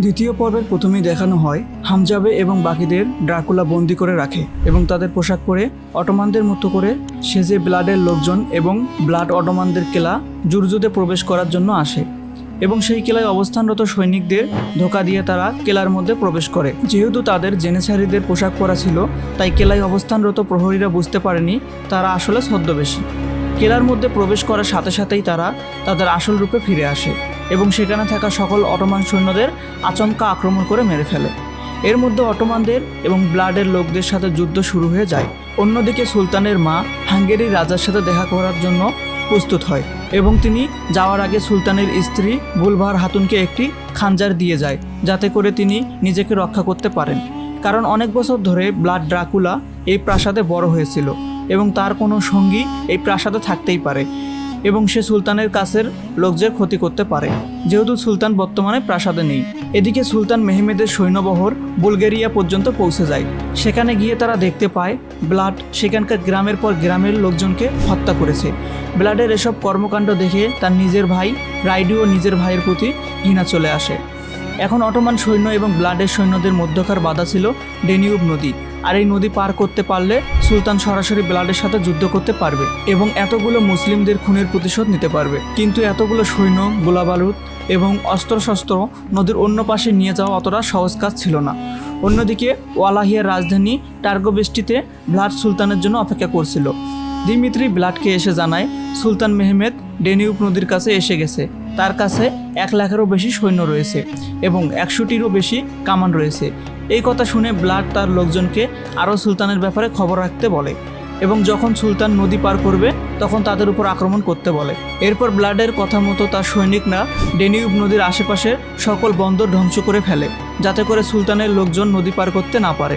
দ্বিতীয় পর্বের প্রথমেই দেখানো হয় হামজাবে এবং বাকিদের ড্রাকুলা বন্দি করে রাখে এবং তাদের পোশাক পরে অটোমানদের মতো করে সেজে ব্লাডের লোকজন এবং ব্লাড অটোমানদের কেলা জুরজুদে প্রবেশ করার জন্য আসে। এবং সেই কেলায় অবস্থানরত সৈনিকদের ধোকা দিয়ে তারা কেলার মধ্যে প্রবেশ করে। যেহেতু তাদের জেনেসারিদের পোশাক পরা ছিল, তাই কেলায় অবস্থানরত প্রহরীরা বুঝতে পারেনি তারা আসলে ছদ্মবেশী। কেলার মধ্যে প্রবেশ করার সাথে সাথেই তারা তাদের আসল রূপে ফিরে আসে। এবং সেখানে থাকা সকল অটোমান সৈন্যদের আচমকা আক্রমণ করে মেরে ফেলে। এর মধ্যে অটোমানদের এবং ব্লাডের লোকদের সাথে যুদ্ধ শুরু হয়ে যায়। অন্যদিকে সুলতানের মা হাঙ্গেরির রাজার সাথে দেখা করার জন্য প্রস্তুত হয় এবং তিনি যাওয়ার আগে সুলতানের স্ত্রী গুলবাহার হাতুনকে একটি খাঞ্জার দিয়ে যায়, যাতে করে তিনি নিজেকে রক্ষা করতে পারেন। কারণ অনেক বছর ধরে ব্লাড ড্রাকুলা এই প্রাসাদে বড় হয়েছিল এবং তার কোনো সঙ্গী এই প্রাসাদে থাকতেই পারে। এবং সে সুলতানের কাছের লোকদের ক্ষতি করতে পারে। যেহেতু সুলতান বর্তমানে প্রাসাদে নেই। এদিকে সুলতান মেহমেদের সৈন্যবহর বুলগেরিয়া পর্যন্ত পৌঁছে যায়। সেখানে গিয়ে তারা দেখতে পায়, ব্লাড সেখানকার গ্রামের পর গ্রামের লোকজনকে হত্যা করেছে। ব্লাডের এসব কর্মকাণ্ড দেখে তার নিজের ভাই রাইডিও নিজের ভাইয়ের প্রতি ঘৃণা চলে আসে। এখন অটোমান সৈন্য এবং ব্লাডের সৈন্যদের মধ্যকার বাধা ছিল ডেনিউব নদী, আর এই নদী পার করতে পারলে সুলতান সরাসরি ব্লাডের সাথে যুদ্ধ করতে পারবে এবং এতগুলো মুসলিমদের খুনের প্রতিশোধ নিতে পারবে। কিন্তু এতগুলো সৈন্য, গোলাবারুদ এবং অস্ত্রশস্ত্র নদীর অন্য পাশে নিয়ে যাওয়া অতটা সহজ কাজ ছিল না। অন্যদিকে ওয়ালাহিয়ার রাজধানী টার্গোবেষ্টিতে ব্লাড সুলতানের জন্য অপেক্ষা করছিল। দিমিত্রি ব্লাডকে এসে জানায়, সুলতান মেহমেদ ডেনিউব নদীর কাছে এসে গেছে। তার কাছে এক লাখেরও বেশি সৈন্য রয়েছে এবং একশোটিরও বেশি কামান রয়েছে। এই কথা শুনে ব্লাড তার লোকজনকে আরও সুলতানের ব্যাপারে খবর রাখতে বলে এবং যখন সুলতান নদী পার করবে, তখন তাদের উপর আক্রমণ করতে বলে। এরপর ব্লাডের কথা মতো তার সৈনিকরা ডেনিউব নদীর আশেপাশের সকল বন্দর ধ্বংস করে ফেলে, যাতে করে সুলতানের লোকজন নদী পার করতে না পারে।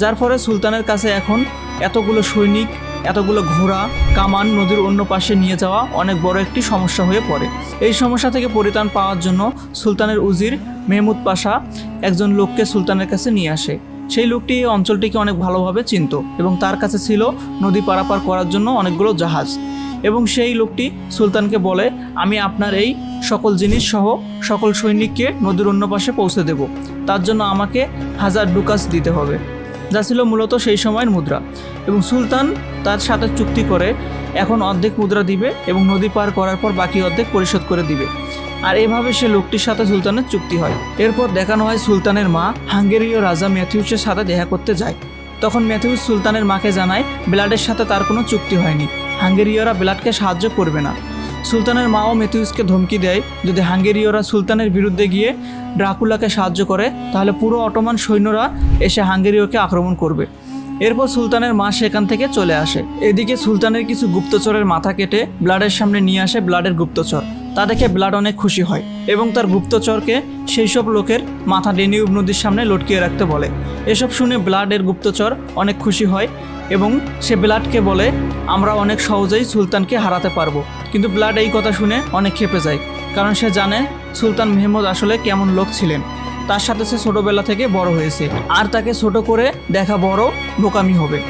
যার ফলে সুলতানের কাছে এখন এতগুলো সৈনিক এতগুলো ঘোড়া কামান নদীর অন্য পাশে নিয়ে যাওয়া অনেক বড় একটি সমস্যা হয়ে পড়ে। এই সমস্যা থেকে পরিত্রাণ পাওয়ার জন্য সুলতানের উজির মেহমুদ পাশা একজন লোককে সুলতানের কাছে নিয়ে আসে। সেই লোকটি এই অঞ্চলটিকে অনেক ভালোভাবে চিনত এবং তার কাছে ছিল নদী পারাপার করার জন্য অনেকগুলো জাহাজ। এবং সেই লোকটি সুলতানকে বলে, আমি আপনার এই সকল জিনিস সহ সকল সৈনিককে নদীর অন্য পাশে পৌঁছে দেব। তার জন্য আমাকে হাজার ডুকাস দিতে হবে। যা ছিল মূলত সেই সময়ের মুদ্রা। এবং সুলতান তার সাথে চুক্তি করে এখন অর্ধেক মুদ্রা দিবে এবং নদী পার করার পর বাকি অর্ধেক পরিশোধ করে দিবে। আর এভাবে সে লোকটির সাথে সুলতানের চুক্তি হয়। এরপর দেখানো হয় সুলতানের মা, হাঙ্গেরীয় রাজা ম্যাথিউসের সাথে দেখা করতে যায়। তখন ম্যাথিউস সুলতানের মাকে জানায় ব্লাডের সাথে তার কোনো চুক্তি হয়নি। হাঙ্গেরীয়রা ব্লাডকে সাহায্য করবে না। সুলতানের মাও মেথিউসকে ধমকি দেয়, যদি হাঙ্গেরীয়রা সুলতানের বিরুদ্ধে গিয়ে ড্রাকুলাকে সাহায্য করে, তাহলে পুরো অটোমান সৈন্যরা এসে হাঙ্গেরীয়কে আক্রমণ করবে। এরপর সুলতানের মা সেখান থেকে চলে আসে। এদিকে সুলতানের কিছু গুপ্তচরের মাথা কেটে ব্লাডের সামনে নিয়ে আসে ব্লাডের গুপ্তচর। তা দেখে ব্লাড অনেক খুশি হয় এবং তার গুপ্তচরকে সেই সব লোকের মাথা ডেনিউব নদীর সামনে লটকিয়ে রাখতে বলে। এসব শুনে ব্লাডের গুপ্তচর অনেক খুশি হয় এবং সে ব্লাডকে বলে, আমরা অনেক সহজেই সুলতানকে হারাতে পারব। কিন্তু ব্লাড এই কথা শুনে অনেক খেপে যায়। কারণ সে জানে সুলতান মেহমুদ আসলে কেমন লোক ছিলেন। তার সাথে সে ছোটোবেলা থেকে বড় হয়েছে। আর তাকে ছোট করে দেখা বড় বোকামি হবে।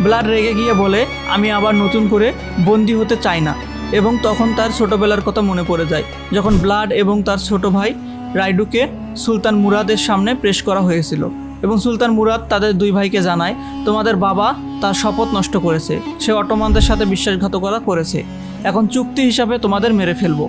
ব্লাড রেগে গিয়ে বলে, আমি আবার নতুন করে বন্দি হতে চাই না। এবং তখন তার ছোটোবেলার কথা মনে পড়ে যায়। যখন ব্লাড এবং তার ছোট ভাই রাইডুকে সুলতান মুরাদের সামনে পেশ করা হয়েছিল এবং সুলতান মুরাদ তাদের দুই ভাইকে জানায়, তোমাদের বাবা তার শপথ নষ্ট করেছে। সে অটোমানদের সাথে বিশ্বাসঘাতকতা করেছে। এখন চুক্তি হিসাবে তোমাদের মেরে ফেলব।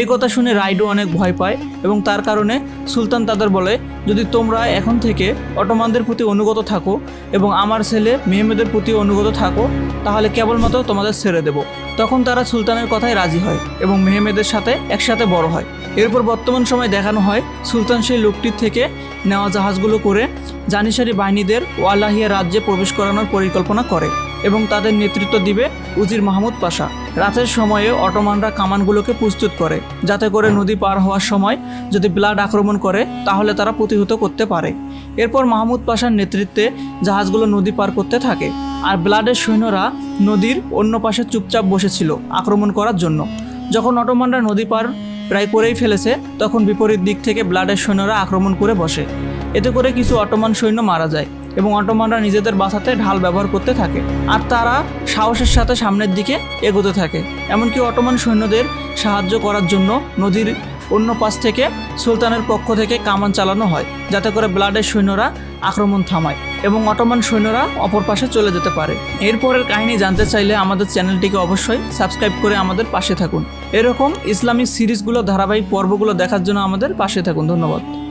এই কথা শুনে রাইডু অনেক ভয় পায় এবং তার কারণে সুলতান তাদের বলে, যদি তোমরা এখন থেকে অটোমানদের প্রতি অনুগত থাকো এবং আমার ছেলে মেহমেদের প্রতি অনুগত থাকো, তাহলে কেবলমাত্র তোমাদের ছেড়ে দেব। তখন তারা সুলতানের কথায় রাজি হয় এবং মেহমেদের সাথে একসাথে বড় হয়। এরপর বর্তমান সময় দেখানো হয়, সুলতান সেই লোকটির থেকে নেওয়া জাহাজগুলো করে জানিসারি বাহিনীদের ওয়ালাহিয়া রাজ্যে প্রবেশ করানোর পরিকল্পনা করে। এবং তাদের নেতৃত্ব দিবে উজির মাহমুদ পাশা। রাতের সময়ে অটোমানরা কামানগুলোকে প্রস্তুত করে, যাতে করে নদী পার হওয়ার সময় যদি ব্লাড আক্রমণ করে, তাহলে তারা প্রতিহত করতে পারে। এরপর মাহমুদ পাশার নেতৃত্বে জাহাজগুলো নদী পার করতে থাকে, আর ব্লাডের সৈন্যরা নদীর অন্য পাশে চুপচাপ বসেছিল আক্রমণ করার জন্য। যখন অটোমানরা নদী পার প্রায় করেই ফেলেছে, তখন বিপরীত দিক থেকে ব্লাডের সৈন্যরা আক্রমণ করে বসে। এতে করে কিছু অটোমান সৈন্য মারা যায়। এবং অটোমানরা নিজেদের বাঁচাতে ঢাল ব্যবহার করতে থাকে। আর তারা সাহসের সাথে সামনের দিকে এগোতে থাকে। এমনকি অটোমান সৈন্যদের সাহায্য করার জন্য নদীর অন্য পাশ থেকে সুলতানের পক্ষ থেকে কামান চালানো হয়, যাতে করে ব্লাডের সৈন্যরা আক্রমণ থামায় এবং অটোমান সৈন্যরা অপর পাশে চলে যেতে পারে। এরপরের কাহিনী জানতে চাইলে আমাদের চ্যানেলটিকে অবশ্যই সাবস্ক্রাইব করে আমাদের পাশে থাকুন। এরকম ইসলামিক সিরিজগুলো, ধারাবাহিক পর্বগুলো দেখার জন্য আমাদের পাশে থাকুন। ধন্যবাদ।